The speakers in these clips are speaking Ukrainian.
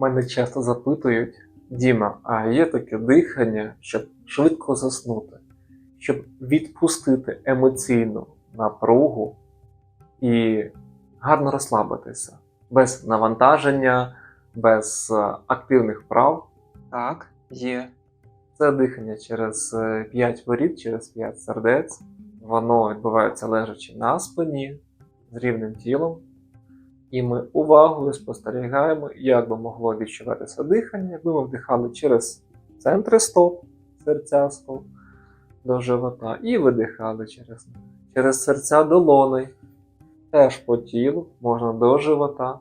Мене часто запитують, Діма, а є таке дихання, щоб швидко заснути, щоб відпустити емоційну напругу і гарно розслабитися, без навантаження, без е, активних вправ. Так, є. Це дихання через 5 воріт, через 5 сердець. Воно відбувається лежачи на спині з рівним тілом. І ми увагою спостерігаємо, як би могло відчуватися дихання, якби ми вдихали через центри стоп, серця стоп до живота, і видихали через. Через серця долоней, теж по тілу, можна до живота,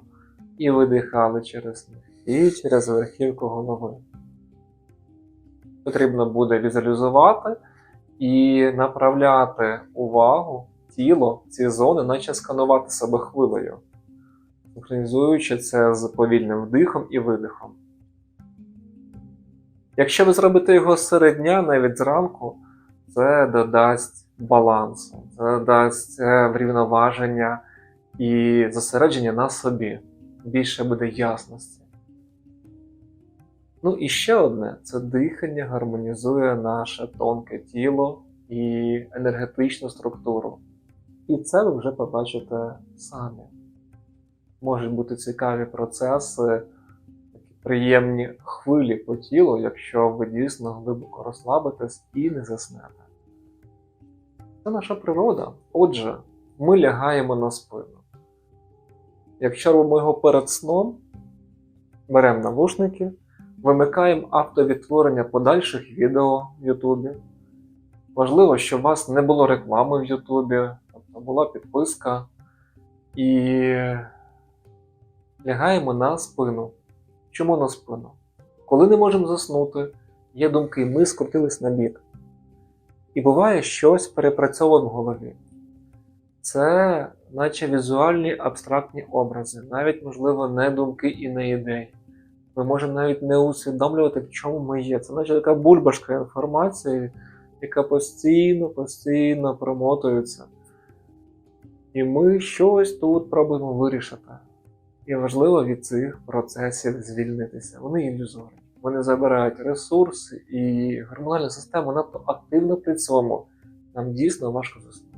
і видихали через них, і через верхівку голови. Потрібно буде візуалізувати і направляти увагу, тіло ці зони, наче сканувати себе хвилею, синхронізуючи це з повільним вдихом і видихом. Якщо ви зробите його серед дня, навіть зранку, це додасть балансу, це додасть е, врівноваження і зосередження на собі. Більше буде ясності. Ну і ще одне це дихання гармонізує наше тонке тіло і енергетичну структуру. І це ви вже побачите самі. Можуть бути цікаві процеси, такі приємні хвилі по тілу, якщо ви дійсно глибоко розслабитесь і не заснете. Це наша природа. Отже, ми лягаємо на спину. Якщо робимо його перед сном, беремо навушники. Вимикаємо автовідтворення подальших відео в Ютубі. Важливо, щоб у вас не було реклами в Ютубі, тобто була підписка. І лягаємо на спину. Чому на спину? Коли не можемо заснути, є думки, ми скрутились на бік. І буває щось перепрацьовуємо в голові. Це наче візуальні абстрактні образи, навіть, можливо, не думки і не ідеї. Ми можемо навіть не усвідомлювати, в чому ми є. Це наче така бульбашка інформації, яка постійно, постійно промотується. І ми щось тут пробуємо вирішити. І важливо від цих процесів звільнитися. Вони ілюзорні. Вони забирають ресурси, і гормональна система надто активна при цьому. Нам дійсно важко заснути.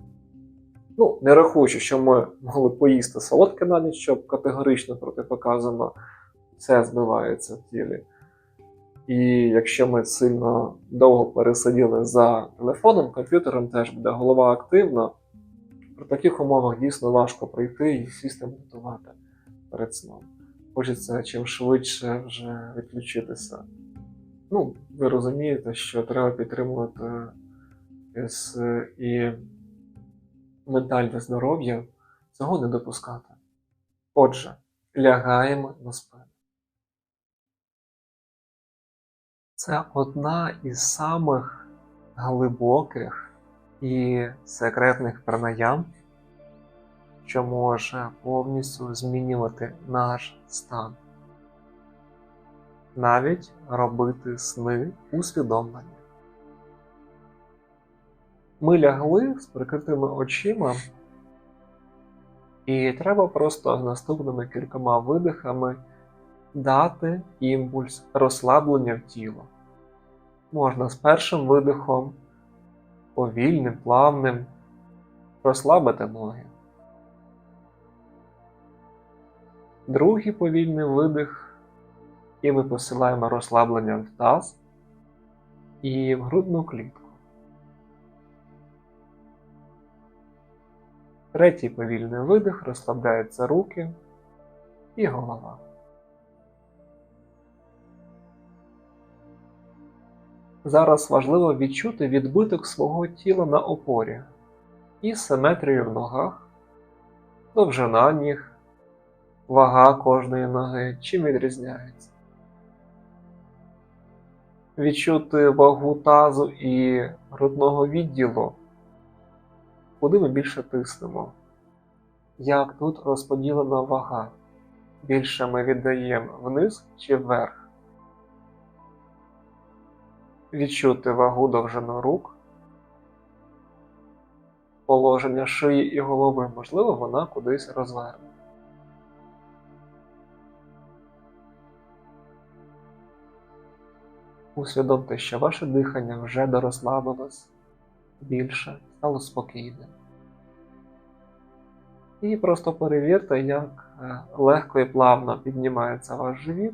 Ну, не рахуючи, що ми могли поїсти солодке на ніч, щоб категорично протипоказано все збивається в тілі. І якщо ми сильно довго пересиділи за телефоном, комп'ютером теж буде голова активна. При таких умовах дійсно важко прийти і сісти медитувати перед сном. Хочеться чим швидше вже відключитися. Ну, ви розумієте, що треба підтримувати і ментальне здоров'я, цього не допускати. Отже, лягаємо на спину. Це одна із самих глибоких і секретних пранаям, що може повністю змінювати наш стан. Навіть робити сни усвідомлені. Ми лягли з прикритими очима, і треба просто наступними кількома видихами дати імпульс розслаблення в тіло. Можна з першим видихом, повільним, плавним, розслабити ноги. Другий повільний видих, і ми посилаємо розслаблення в таз і в грудну клітку. Третій повільний видих, розслабляються руки і голова. Зараз важливо відчути відбиток свого тіла на опорі і симетрію в ногах, довжина ніг, вага кожної ноги, чим відрізняється. Відчути вагу тазу і грудного відділу, куди ми більше тиснемо. Як тут розподілена вага? Більше ми віддаємо вниз чи вверх? відчути вагу довжину рук, положення шиї і голови, можливо, вона кудись розвернена. Усвідомте, що ваше дихання вже дорослабилось більше, стало спокійним. І просто перевірте, як е, легко і плавно піднімається ваш живіт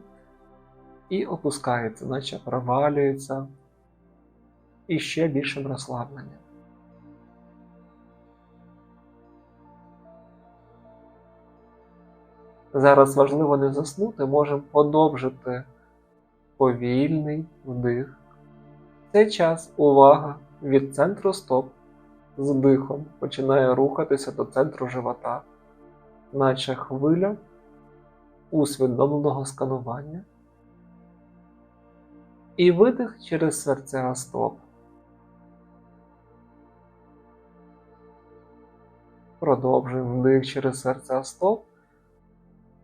і опускається, наче провалюється і ще більшим розслабленням. Зараз важливо не заснути, можемо подовжити повільний вдих. В цей час увага від центру стоп з вдихом починає рухатися до центру живота, наче хвиля усвідомленого сканування. І видих через серця стоп. Продовжуємо вдих через серця стоп.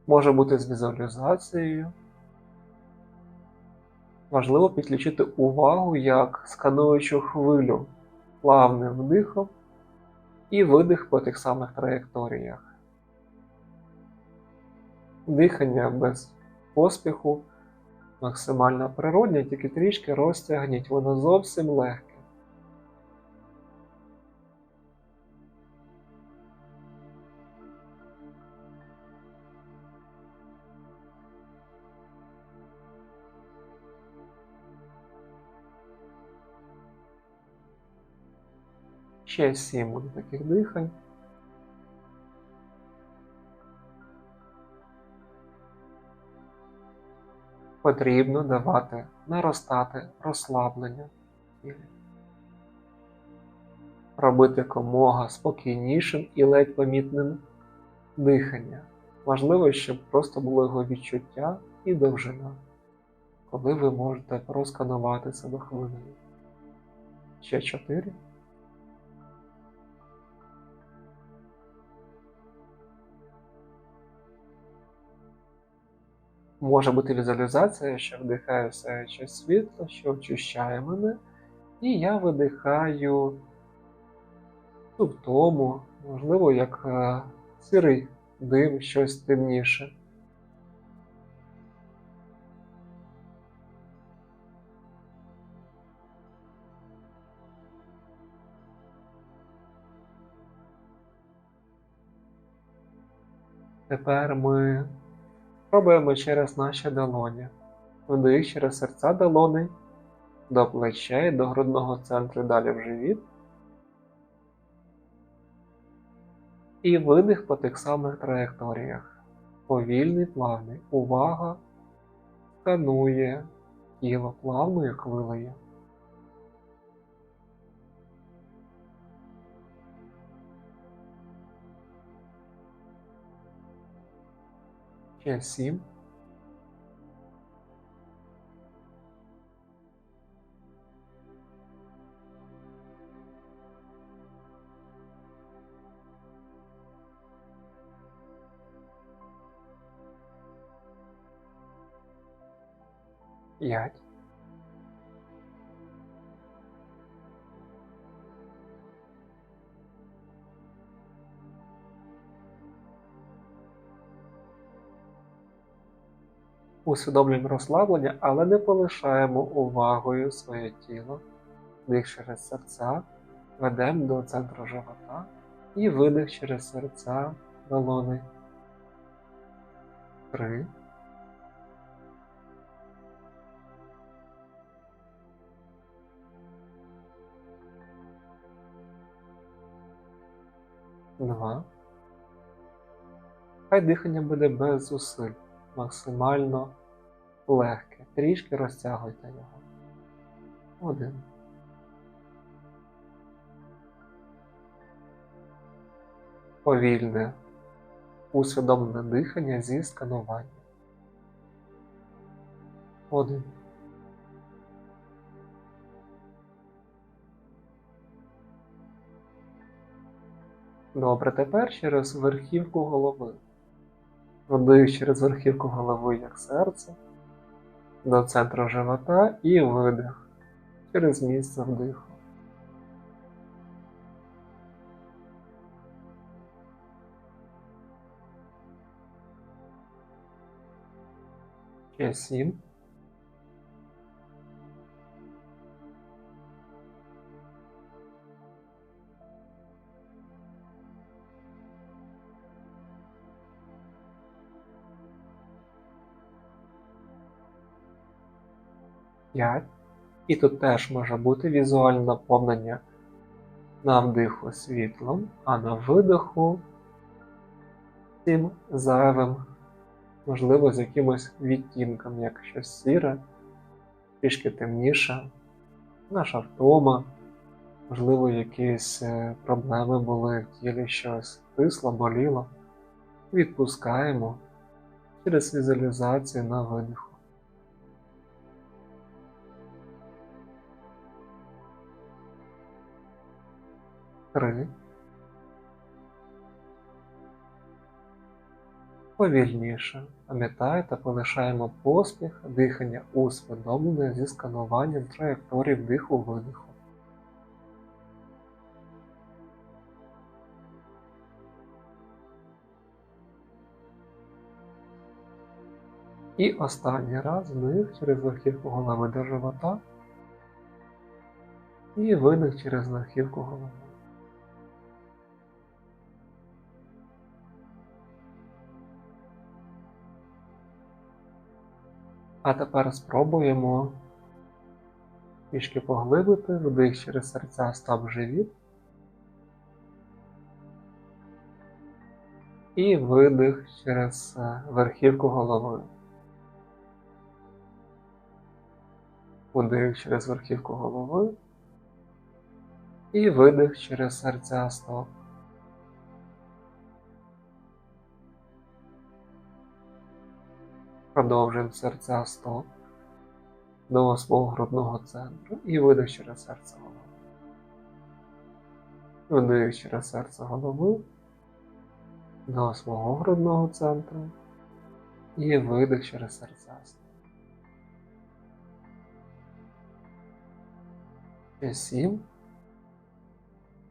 Може бути з візуалізацією. Важливо підключити увагу як скануючу хвилю плавним вдихом і видих по тих самих траєкторіях. Дихання без поспіху, максимально природне, тільки трішки розтягніть, воно зовсім легке. Ще сім буде таких дихань. Потрібно давати наростати розслаблення. Робити комога спокійнішим і ледь помітним дихання. Важливо, щоб просто було його відчуття і довжина, коли ви можете просканувати себе хвилею. Ще чотири. Може бути візуалізація, що вдихаю сяюче світло, що очищає мене, і я видихаю ну, можливо, як е, сирий дим, щось темніше. Тепер ми Пробуємо через наші долоні. Вдих через серця долони до плечей, до грудного центру далі в живіт. І видих по тих самих траєкторіях. Повільний, плавний. Увага сканує тіло плавною хвилею. Ще сім. П'ять. Усвідомлюємо розслаблення, але не полишаємо увагою своє тіло. Дих через серця, ведемо до центру живота і видих через серця долони. Три. Два. Хай дихання буде без зусиль максимально легке. Трішки розтягуйте його. Один. Повільне, усвідомлене дихання зі скануванням. Один. Добре, тепер через верхівку голови. Вдих через верхівку голови як серце до центру живота і видих через місце вдиху. Ще сім. 5. І тут теж може бути візуальне наповнення на вдиху світлом, а на видиху цим зайвим, можливо, з якимось відтінком, як щось сіре, трішки темніше, наша втома, можливо, якісь е, проблеми були в тілі, щось тисло, боліло. Відпускаємо через візуалізацію на видиху. Три. Повільніше. Пам'ятаєте, полишаємо поспіх, дихання усвідомлене зі скануванням траєкторії вдиху-видиху. І останній раз вдих через верхівку голови до живота і видих через верхівку голови. А тепер спробуємо трішки поглибити вдих через серця стоп живіт. І видих через е, верхівку голови. Вдих через верхівку голови. І видих через серця стоп. Продовжуємо серця стоп до свого грудного центру і видих через серце голови. Вдих через серце голови до свого грудного центру і видих через серця стоп. Ще сім.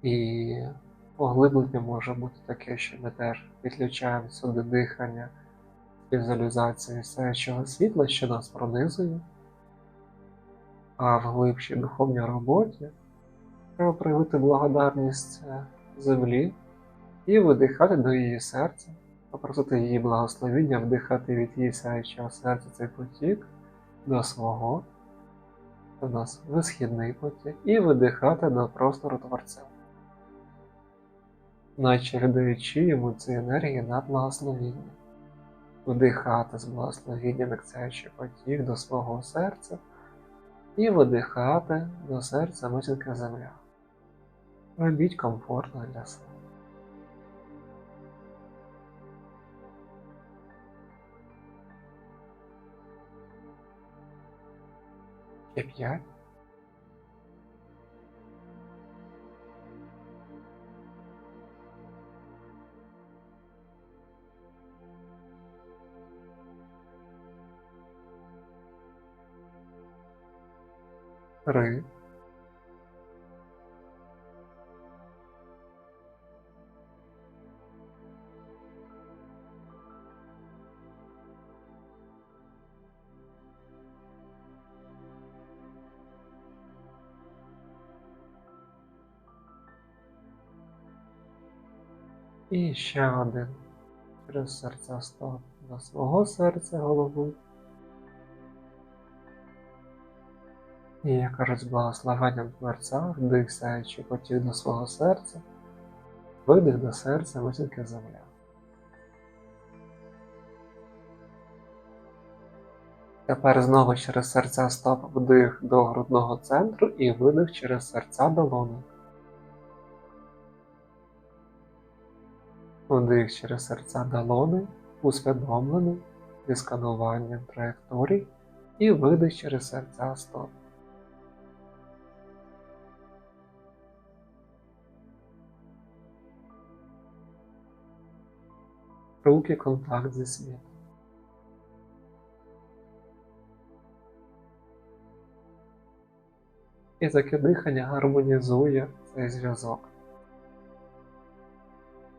І поглиблення може бути таке, що ми теж підключаємо сюди дихання візуалізації сяючого світла, що нас пронизує, а в глибшій духовній роботі треба проявити благодарність землі і видихати до її серця, попросити її благословіння, вдихати від її сяючого серця цей потік до свого, у нас висхідний потік, і видихати до простору Творця. Наче віддаючи йому ці енергії на благословіння вдихати з благословінням як потік до свого серця і видихати до серця матінка земля. Робіть комфортно для себе. Ще п'ять. Три. І ще один через серця стоп до свого серця голови. І я кажу з благословенням Творця, вдих сяючи потік до свого серця, видих до серця, висідки земля. Тепер знову через серця стоп вдих до грудного центру і видих через серця долони. Вдих через серця долони, усвідомлений зі скануванням траєкторій і видих через серця стоп. Руки контакт зі світом. І таке дихання гармонізує цей зв'язок.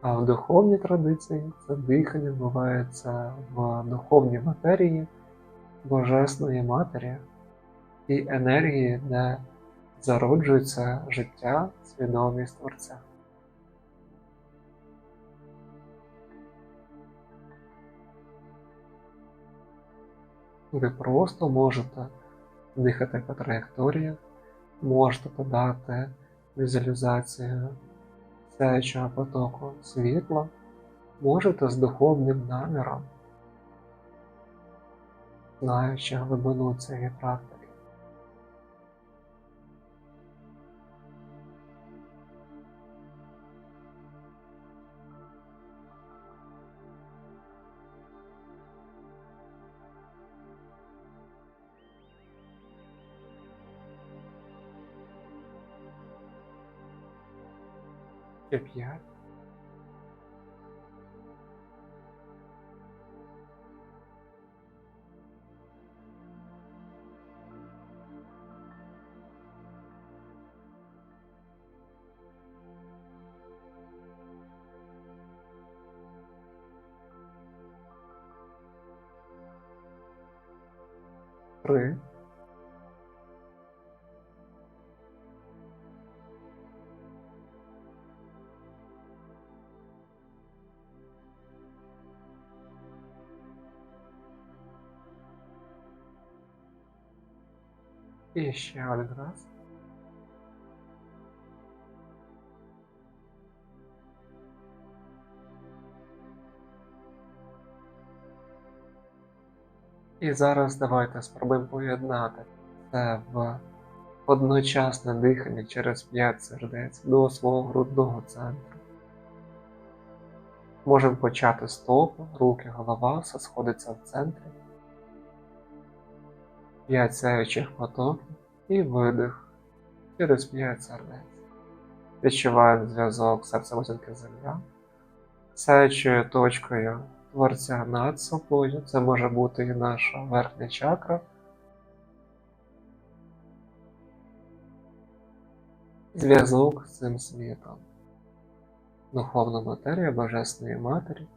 А в духовній традиції це дихання відбувається в духовній матерії Божесної Матері і енергії, де зароджується життя, свідомість Творця. Ви просто можете дихати по траєкторії, можете додати візуалізацію сяючого потоку світла, можете з духовним наміром, знаючи глибину цієї практики. П'ять. Три. І ще один раз. І зараз давайте спробуємо поєднати це в одночасне дихання через 5 сердець до свого грудного центру. Можемо почати з стопу, руки, голова, все сходиться в центрі. 5 сяючих потоків і видих через 5 сердець. Відчуваємо зв'язок серця восінки земля, сяючою точкою творця над собою. Це може бути і наша верхня чакра. Зв'язок з цим світом. Духовна матерія Божественної Матері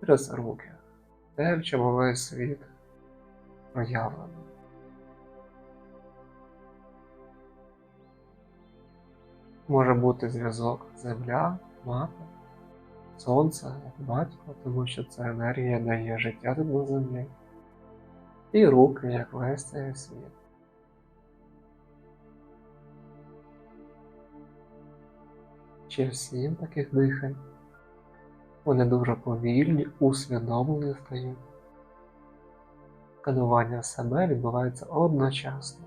через руки. Те, весь світ проявлено. Може бути зв'язок Земля, мати, Сонце, як батько, тому що ця енергія дає життя на землі, і руки, як весь цей світ. Ще сім таких дихань. Вони дуже повільні, усвідомлені стають. Сканування себе відбувається одночасно.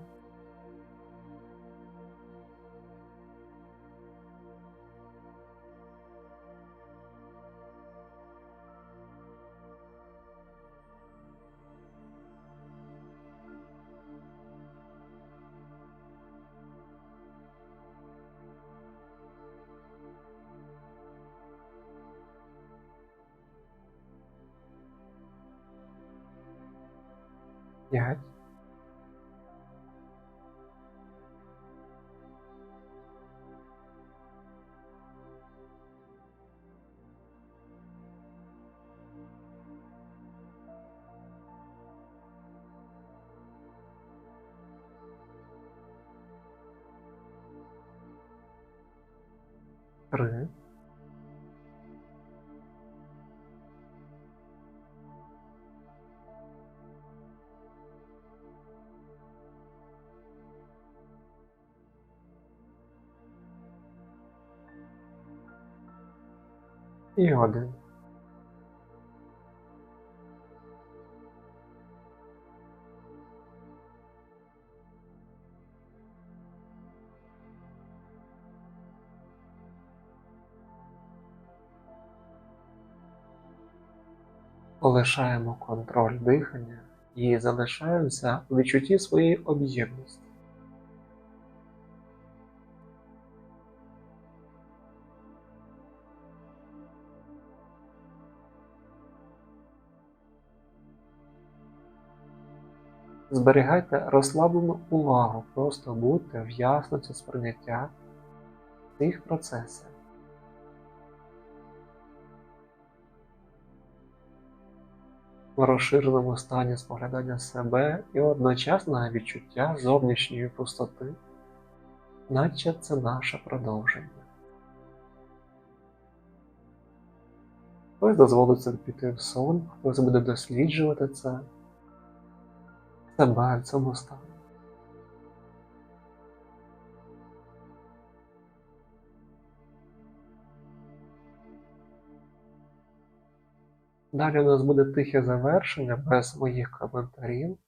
П'ять. Три. І один. Полишаємо контроль дихання і залишаємося у відчутті своєї об'ємності. Зберігайте розслаблену увагу, просто будьте в ясності сприйняття цих процесів. В розширеному стані споглядання себе і одночасного відчуття зовнішньої пустоти, наче це наше продовження. Хтось дозволить собі піти в сон, хтось буде досліджувати це. Себе в. Далі у нас буде тихе завершення без моїх коментарів.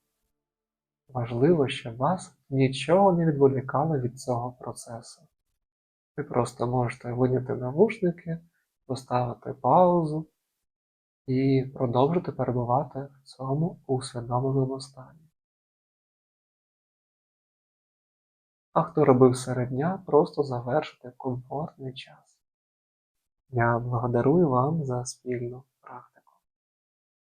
Важливо, щоб вас нічого не відволікало від цього процесу. Ви просто можете виняти навушники, поставити паузу і продовжити перебувати в цьому усвідомленому стані. А хто робив серед дня, просто завершити комфортний час. Я благодарую вам за спільну практику.